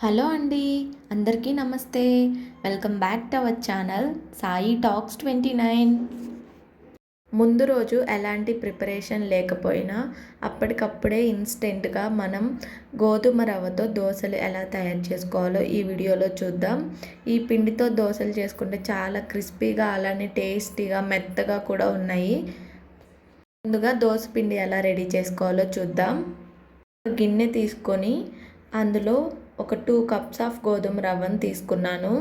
Hello అండి అందరికీ నమస్తే. Welcome back to our channel Sai talks twenty nine. ముందు రోజు ఎలాంటి ప్రిపరేషన్ లేకపోయినా అప్పటికప్పుడే ఇన్స్టెంట్గా మనం గోధుమ రవ్వతో దోశలు ఎలా తయారు చేసుకోవాలో ఈ వీడియోలో చూద్దాం. ఈ పిండితో దోశలు చేసుకుంటే చాలా క్రిస్పీగా అలానే టేస్టీగా మెత్తగా కూడా ఉన్నాయి. ముందుగా దోశ పిండి ఎలా రెడీ చేసుకోవాలో చూద్దాం. గిన్నె తీసుకొని అందులో ఒక టూ కప్స్ ఆఫ్ గోధుమ రవ్వను తీసుకున్నాను.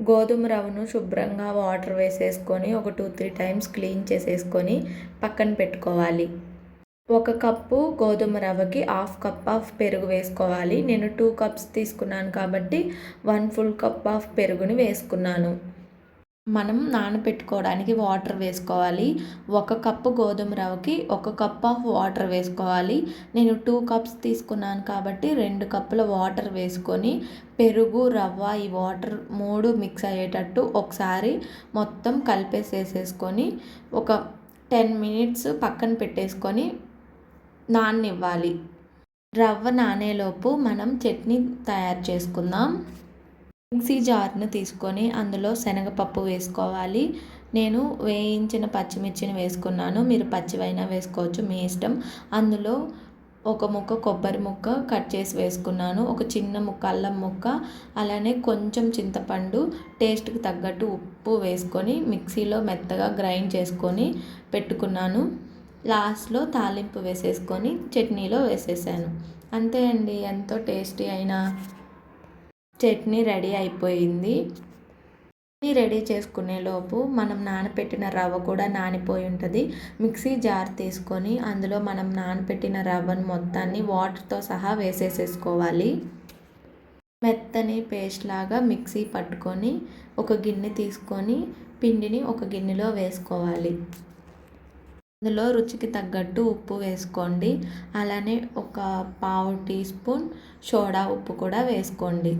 గోధుమ రవ్వను శుభ్రంగా వాటర్ వేసేసుకొని ఒక టూ త్రీ టైమ్స్ క్లీన్ చేసేసుకొని పక్కన పెట్టుకోవాలి. ఒక కప్పు గోధుమ రవ్వకి హాఫ్ కప్ ఆఫ్ పెరుగు వేసుకోవాలి. నేను టూ కప్స్ తీసుకున్నాను కాబట్టి వన్ ఫుల్ కప్ ఆఫ్ పెరుగుని వేసుకున్నాను. మనం నానబెట్టుకోవడానికి వాటర్ వేసుకోవాలి. ఒక కప్పు గోధుమ రవ్వకి ఒక కప్ ఆఫ్ వాటర్ వేసుకోవాలి. నేను టూ కప్స్ తీసుకున్నాను కాబట్టి రెండు కప్పుల వాటర్ వేసుకొని పెరుగు రవ్వ ఈ వాటర్ మూడు మిక్స్ అయ్యేటట్టు ఒకసారి మొత్తం కలిపేసేసేసుకొని ఒక టెన్ మినిట్స్ పక్కన పెట్టేసుకొని నాననివ్వాలి. రవ్వ నానేలోపు మనం చట్నీ తయారు చేసుకుందాం. మిక్సీ జార్ను తీసుకొని అందులో శనగపప్పు వేసుకోవాలి. నేను వేయించిన పచ్చిమిర్చిని వేసుకున్నాను. మీరు పచ్చివైనా వేసుకోవచ్చు మీ ఇష్టం. అందులో ఒక ముక్క కొబ్బరి ముక్క కట్ చేసి వేసుకున్నాను. ఒక చిన్న ముక్క అల్లం ముక్క అలానే కొంచెం చింతపండు టేస్ట్కి తగ్గట్టు ఉప్పు వేసుకొని మిక్సీలో మెత్తగా గ్రైండ్ చేసుకొని పెట్టుకున్నాను. లాస్ట్లో తాలింపు వేసేసుకొని చట్నీలో వేసేసాను. అంతే అండి. ఎంతో టేస్టీ అయిన చట్నీ రెడీ అయిపోయింది. చట్నీ రెడీ చేసుకునే లోపు మనం నానపెట్టిన రవ్వ కూడా నానిపోయి ఉంటుంది. మిక్సీ జార్ తీసుకొని అందులో మనం నానపెట్టిన రవ్వను మొత్తాన్ని వాటర్తో సహా వేసేసేసుకోవాలి. మెత్తని పేస్ట్ లాగా మిక్సీ పట్టుకొని ఒక గిన్నె తీసుకొని పిండిని ఒక గిన్నెలో వేసుకోవాలి. అందులో రుచికి తగ్గట్టు ఉప్పు వేసుకోండి. అలానే ఒక పావు టీ స్పూన్ సోడా ఉప్పు కూడా వేసుకోండి.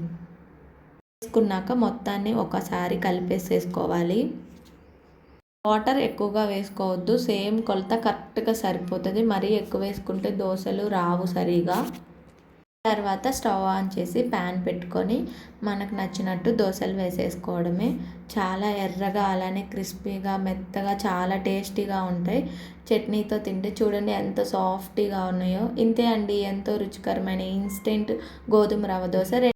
వేసుకున్నాక మొత్తాన్ని ఒకసారి కలిపేసేసుకోవాలి. వాటర్ ఎక్కువగా వేసుకోవద్దు. సేమ్ కొలత కరెక్ట్గా సరిపోతుంది. మరీ ఎక్కువ వేసుకుంటే దోశలు రావు సరిగా. తర్వాత స్టవ్ ఆన్ చేసి ప్యాన్ పెట్టుకొని మనకు నచ్చినట్టు దోశలు వేసేసుకోవడమే. చాలా ఎర్రగా అలానే క్రిస్పీగా మెత్తగా చాలా టేస్టీగా ఉంటాయి. చట్నీతో తింటే చూడండి ఎంత సాఫ్టీగా ఉన్నాయో. ఇంతే అండి. ఎంతో రుచికరమైన ఇన్స్టెంట్ గోధుమ రవ్వ దోశ.